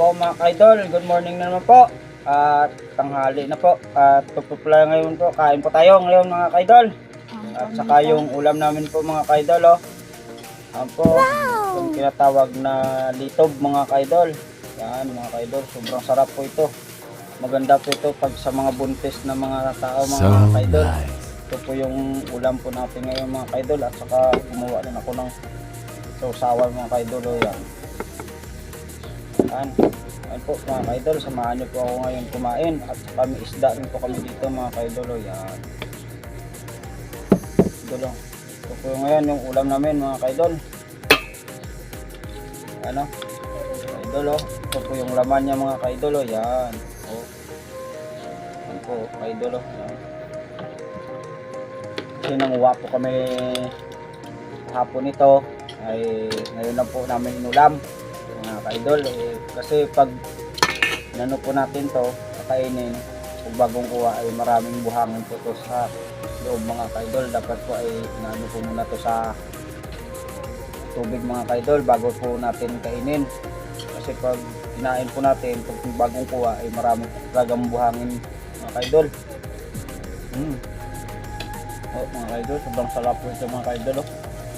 po mga kaidol, good morning na naman po. At tanghali na po. At ito po pala ngayon po, kain po tayo ngayon mga kaidol. At saka yung ulam namin po mga kaidol oh. Yan po, yung tinatawag na litob mga kaidol. Yan mga kaidol, sobrang sarap po ito. Maganda po ito pag sa mga buntis na mga tao mga So kaidol. nice. Ito po yung ulam po natin ngayon mga kaidol at saka gumawa din ako ng sausawan mga kaidol o yan. Yan. Yan po mga kaidol, samahan niyo po ako ngayon kumain at may isda rin po kami dito mga kaidol o yan. Idol o. Ito po ngayon yung ulam namin mga kaidol. Ano? Kaidol o. Ito po yung laman niya mga kaidol yan. O. Yan po kaidol. Yan. Kasi nanguha po kami hapon ito ay ngayon lang po namin inulam mga kaidol eh, kasi pag nano po natin to kakainin kung bagong kuha ay maraming buhangin po to sa loob mga kaidol dapat po ay inano po muna to sa tubig mga kaidol bago po natin kainin kasi pag kinain po natin pag bagong kuha ay marami talagang buhangin mga kaidol mm. Oh, mga kaidol, sobrang sarap po ito mga kaidol. Oh.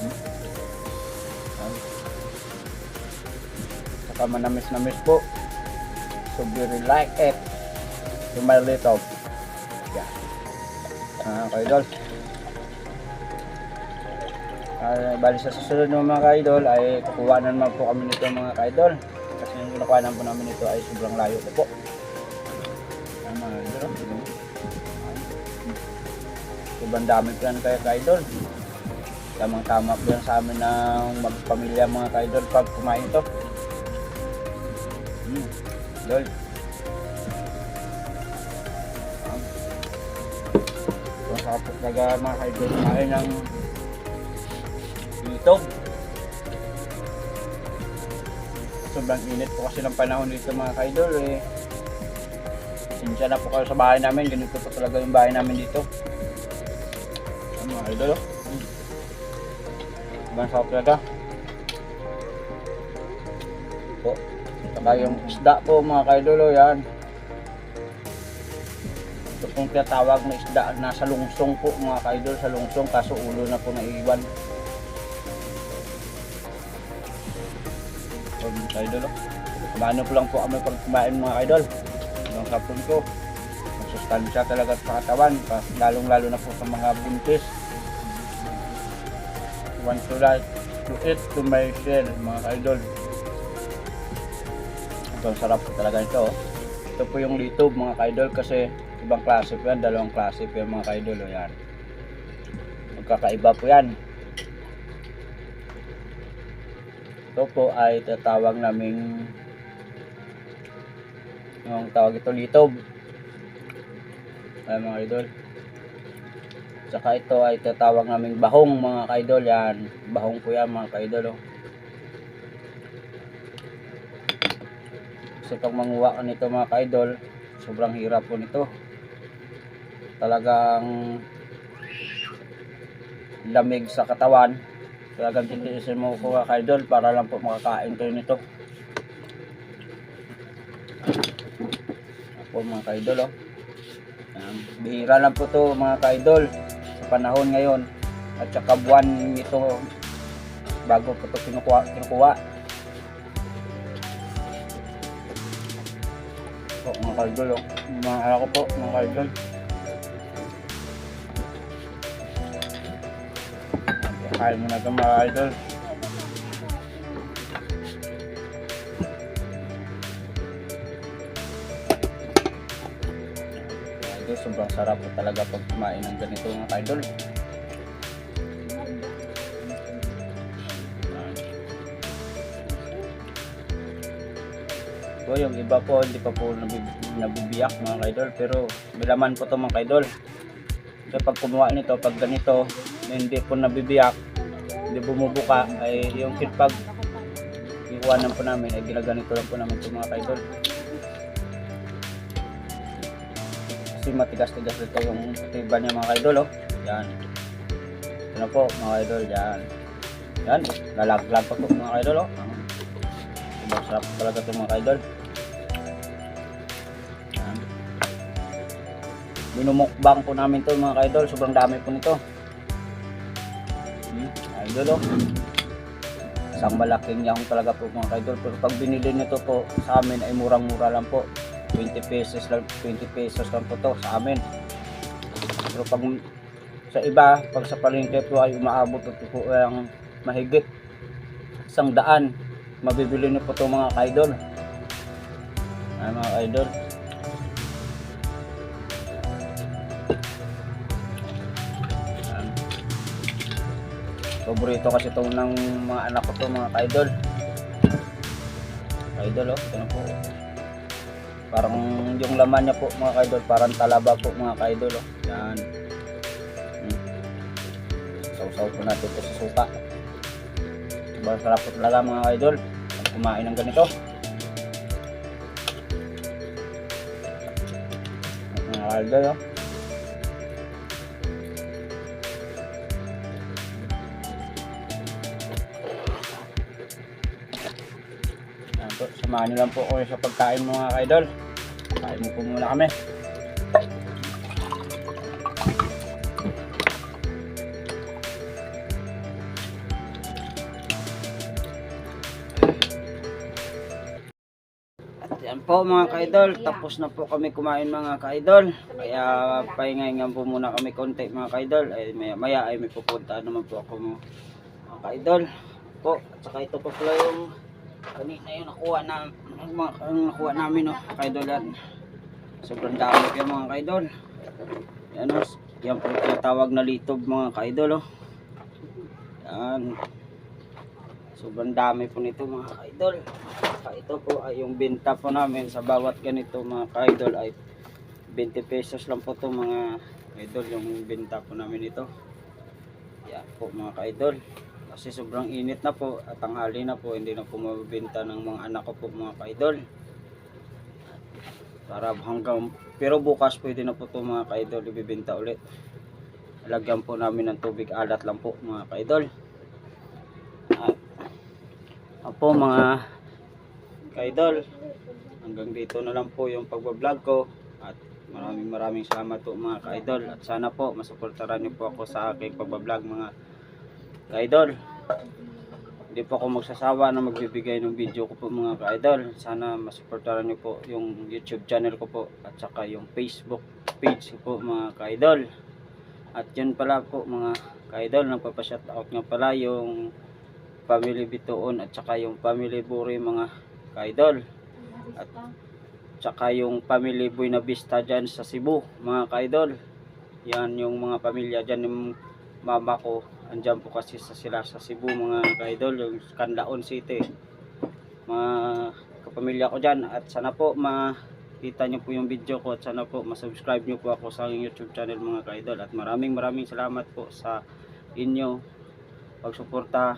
Hmm. Yan. Saka manamis-namis po. So very like it. To my little. Yeah. Ah, kaidol. Ah, bali sa susunod ng mga kaidol ay kukuha na naman po kami nito mga kaidol. Kasi yung kinukuha po namin ito ay sobrang layo po po. Yan mga kaidol. Sobrang dami po yan kaya ka-idol. Tamang tama po yan sa amin ng magpamilya mga ka-idol pag kumain to. Hmm. Idol. Masarap po talaga mga ka-idol kumain ng litog. Sobrang init po kasi ng panahon dito mga ka-idol eh. Sinsya na po kayo sa bahay namin. Ganito po talaga yung bahay namin dito. Ano mga idol oh. Hmm. Ibang sarap talaga. Po. Saka yung isda po mga kaidol oh, yan. Ito pong tinatawag na isda nasa lungsong po mga kaidol sa lungsong kaso ulo na po naiwan. So mga kaidol. Kumano po lang po kami pag kumain mga kaidol. Ibang sapon ko masustansya talaga sa katawan lalong lalo na po sa mga buntis want to like to eat to my share mga idol ito sarap talaga ito oh. ito po yung litob mga idol kasi ibang klase po yan dalawang klase po yan mga idol oh, yan magkakaiba po yan ito po ay tatawag naming yung tawag ito litob ay mga idol. Saka ito ay tatawag naming bahong mga kaidol yan. Bahong po yan mga kaidol. Oh. Kasi pag manguha ka nito mga kaidol, sobrang hirap po nito. Talagang lamig sa katawan. Talagang titiisin mo po mga kaidol para lang po makakain kayo nito. Ako mga kaidol oh. Bihira lang po to mga ka-idol sa panahon ngayon at saka buwan nito bago po to kinukuha, kinukuha. Po mga ka-idol oh. mga ano ko po mga ka-idol kain mo na ito mga ka-idol idol sobrang sarap po talaga pag kumain ng ganito mga idol So, yung iba po hindi pa po nabib- nabibiyak mga idol pero may laman po to mga idol so pag kumuha nito pag ganito hindi po nabibiyak hindi bumubuka ay yung pag iwanan po namin ay ginaganito lang po namin ito mga idol kasi matigas-tigas ito yung tiba niya mga idol oh. Yan. Yan po mga idol, yan. Yan, lalaglag pa po mga idol oh. Sobrang sarap talaga ito mga idol. Minumukbang po namin to mga kaidol. Sobrang dami po nito. Hmm, idol oh. Isang malaking yahong talaga po mga kaidol. Pero pag binili nito po sa amin ay murang-mura lang po. 20 pesos lang, 20 pesos lang po to sa amin. Pero pag sa iba, pag sa palengke po ay umaabot po ang mahigit isang daan. Mabibili niyo po ito mga kaidol. Ay mga kaidol. Paborito kasi ito ng mga anak ko to mga kaidol. Kaidol oh, na po. Parang yung laman niya po mga kaidol, parang talaba po mga kaidol oh. Yan. Hmm. Sausaw po natin ito sa suka. Sobrang sarap po talaga mga. Pag kumain ng ganito. Mga kaidol oh. Po, samahan niyo lang po ako sa pagkain mga kaidol. Kain mo po muna kami. Yan po mga kaidol, tapos na po kami kumain mga kaidol. Kaya pahingahingan po muna kami konti mga kaidol. Ay maya maya ay may pupunta naman po ako mga kaidol. Po, at saka ito po pala yung kanina yung nakuha na ang nakuha namin no kaidol sobrang dami kayo mga kaidol yan o yan po yung tinatawag na litob mga kaidol oh. yan. Sobrang dami po nito mga kaidol ito po ay yung benta po namin sa bawat ganito mga kaidol ay 20 pesos lang po to mga idol yung benta po namin ito yan po mga kaidol kasi sobrang init na po at tanghali na po hindi na po mabibenta ng mga anak ko po mga kaidol. Para hanggang pero bukas pwede na po to mga kaidol ibibenta ulit. Lagyan po namin ng tubig alat lang po mga kaidol. At apo mga kaidol hanggang dito na lang po yung pagbablog ko. At maraming maraming salamat po mga kaidol. At sana po masuportaran niyo po ako sa aking pagbablog mga ka-idol hindi po ako magsasawa na magbibigay ng video ko po mga ka-idol. Sana masuportaran niyo po yung youtube channel ko po at saka yung facebook page ko po mga ka-idol. At yun pala po mga ka-idol nagpapashoutout nga pala yung family Bituon at saka yung family Buri mga ka-idol. At saka yung family Buena Vista dyan sa Cebu mga ka-idol. Yan yung mga pamilya dyan yung mama ko andyan po kasi sa sila sa Cebu mga ka-idol yung Canlaon City. Mga kapamilya ko dyan. At sana po makita nyo po yung video ko at sana po masubscribe nyo po ako sa aking youtube channel mga ka-idol. At maraming maraming salamat po sa inyo pagsuporta.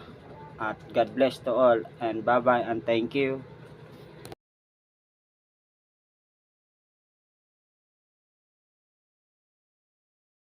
At God bless to all. And bye bye and thank you